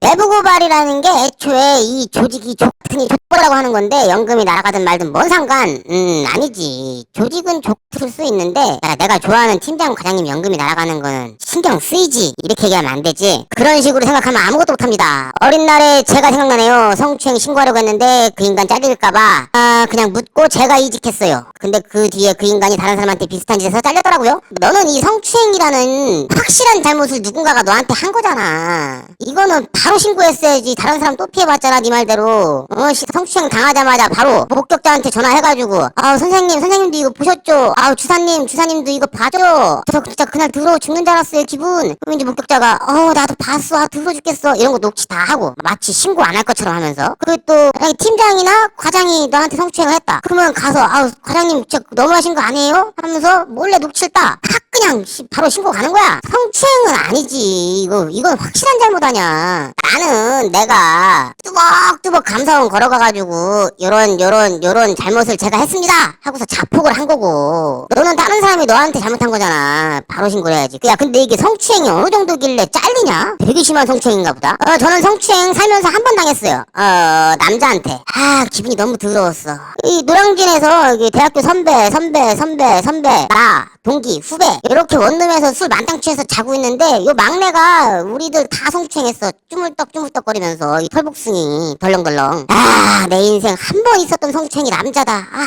내부 고발이라는 게 애초에 이 조직이 족보 라고 하는 건데 연금이 날아가든 말든 뭔 상관? 음 아니지. 조직은 족을 수 있는데 야, 내가 좋아하는 팀장 과장님 연금이 날아가는 거는 신경 쓰이지. 이렇게 얘기하면 안 되지. 그런 식으로 생각하면 아무것도 못합니다. 어린 날에 제가 생각나네요. 성추행 신고하려고 했는데 그 인간 잘릴까봐 아 그냥 묻고 제가 이직했어요. 근데 그 뒤에 그 인간이 다른 사람한테 비슷한 짓에서 잘렸더라고요. 너는 이 성추행이라는 확실한 잘못을 누군가가 너한테 한 거잖아. 이거는 바로 신고했어야지. 다른 사람 또 피해봤잖아, 네 말대로. 어, 씨, 성추행 당하자마자 바로 목격자한테 전화해가지고, 아우, 선생님, 선생님도 이거 보셨죠? 아우, 주사님, 주사님도 이거 봐줘. 저 진짜 그날 들어 죽는 줄 알았어요, 기분. 그럼 이제 목격자가, 어, 나도 봤어. 아, 들어 죽겠어. 이런 거 녹취 다 하고, 마치 신고 안 할 것처럼 하면서. 그리고 또, 팀장이나 과장이 너한테 성추행을 했다. 그러면 가서, 아우, 과장님, 진짜 너무하신 거 아니에요? 하면서 몰래 녹취를 따. 팍 그냥 씨, 바로 신고 가는 거야. 성추행은 아니지. 이거 이건 확실한 잘못 아니야. 나는 내가 뚜벅뚜벅 감사원 걸어가가지고 요런 요런 요런 잘못을 제가 했습니다 하고서 자폭을 한 거고 너는 다른 사람이 너한테 잘못한 거잖아. 바로 신고를 해야지. 야 근데 이게 성추행이 어느 정도길래 잘리냐? 되게 심한 성추행인가 보다. 어 저는 성추행 살면서 한 번 당했어요. 어 남자한테. 아 기분이 너무 더러웠어. 이 노량진에서 이게 대학교 선배 선배 선배 선배 나 동기 후배. 이렇게 원룸에서 술 만땅 취해서 자고 있는데 요 막내가 우리들 다 성추행했어. 쭈물떡 쭈물떡거리면서 이 털복숭이 덜렁덜렁. 아 내 인생 한 번 있었던 성추행이 남자다. 아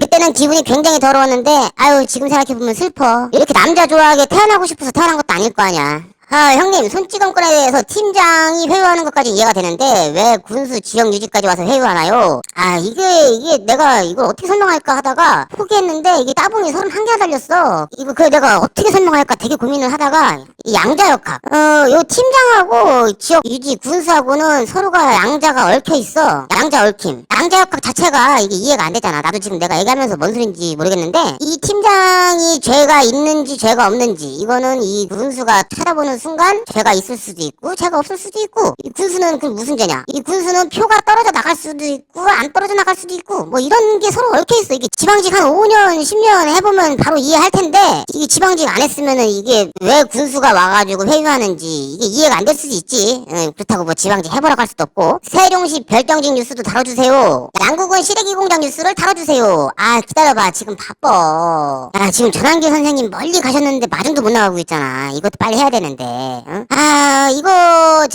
그때는 기분이 굉장히 더러웠는데 아유 지금 생각해보면 슬퍼. 이렇게 남자 좋아하게 태어나고 싶어서 태어난 것도 아닐 거 아니야 아, 형님, 손찌검건에 대해서 팀장이 회유하는 것까지 이해가 되는데, 왜 군수 지역 유지까지 와서 회유하나요? 아, 이게, 이게 내가 이걸 어떻게 설명할까 하다가 포기했는데, 이게 따봉이 31개가 달렸어. 이거, 그 내가 어떻게 설명할까 되게 고민을 하다가, 이 양자역학. 어, 요 팀장하고 지역 유지 군수하고는 서로가 양자가 얽혀 있어. 양자 얽힘. 양자역학 자체가 이게 이해가 안 되잖아. 나도 지금 내가 얘기하면서 뭔 소린지 모르겠는데, 이 팀장이 죄가 있는지 죄가 없는지, 이거는 이 군수가 찾아보는 순간 죄가 있을 수도 있고 죄가 없을 수도 있고 이 군수는 그 무슨 죄냐? 이 군수는 표가 떨어져 나갈 수도 있고 안 떨어져 나갈 수도 있고 뭐 이런 게 서로 얽혀 있어. 이게 지방직 한 5년 10년 해보면 바로 이해할 텐데 이게 지방직 안 했으면은 이게 왜 군수가 와가지고 회유하는지 이게 이해가 안 될 수도 있지. 응, 그렇다고 뭐 지방직 해보라고 할 수도 없고. 세종시 별정직 뉴스도 다뤄주세요. 양국은 시래기 공장 뉴스를 다뤄주세요. 아 기다려봐. 지금 바빠. 아 지금 전환기 선생님 멀리 가셨는데 마중도 못 나가고 있잖아. 이것도 빨리 해야 되는데 응? 아 이거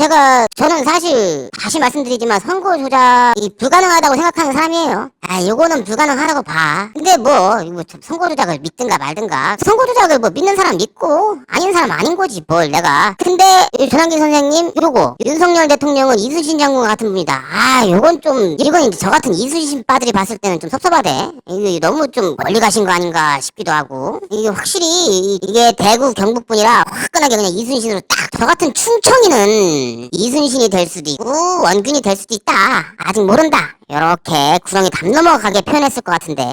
제가 저는 사실 다시 말씀드리지만 선거 조작이 불가능하다고 생각하는 사람이에요. 아 요거는 불가능하다고 봐. 근데 뭐 이거 참 선거 조작을 믿든가 말든가. 선거 조작을 뭐 믿는 사람 믿고 아닌 사람 아닌 거지 뭘 내가. 근데 이 전환기 선생님 요거 윤석열 대통령은 이순신 장군 같은 분이다. 아 요건 좀 이건 이제 저 같은 이순신 빠들이 봤을 때는 좀 섭섭하대. 이게 너무 좀 멀리 가신 거 아닌가 싶기도 하고. 이게 확실히 이- 이게 대구 경북 분이라 화끈하게 그냥 이순신으로 딱 저 같은 충청이는 이순신이 될 수도 있고 원균이 될 수도 있다. 아직 모른다. 요렇게 구렁이 담 넘어가게 표현했을 것 같은데